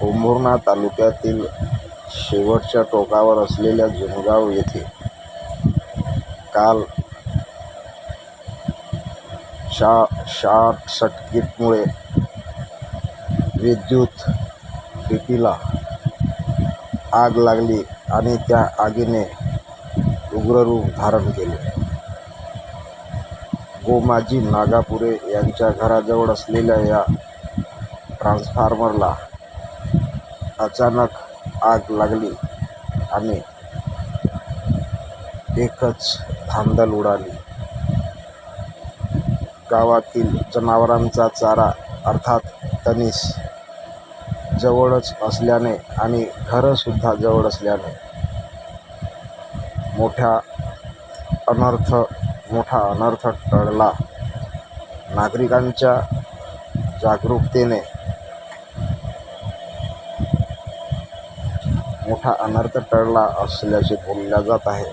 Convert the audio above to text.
पोंभुर्णा तालुक्यातील शेवटच्या टोकावर असलेल्या जुनगाव येथे काल शा शॉर्ट सर्किटमुळे विद्युत डीपीला आग लागली आणि त्या आगीने उग्र रूप धारण केले. गोमाजी नागापुरे यांच्या घराजवळ असलेल्या या ट्रान्सफॉर्मरला अचानक आग लागली आणि एकच धांदल उडाली. गावातील जनावरांचा चारा अर्थात तणीस जवळच असल्याने आणि घरंसुद्धा जवळ असल्याने. मोठ्या अनर्थ मोठा अनर्थ टळला. नागरिकांच्या जागरूकतेने मोठा अनर्थ टळला असल्याचे बोलल्या जात आहे.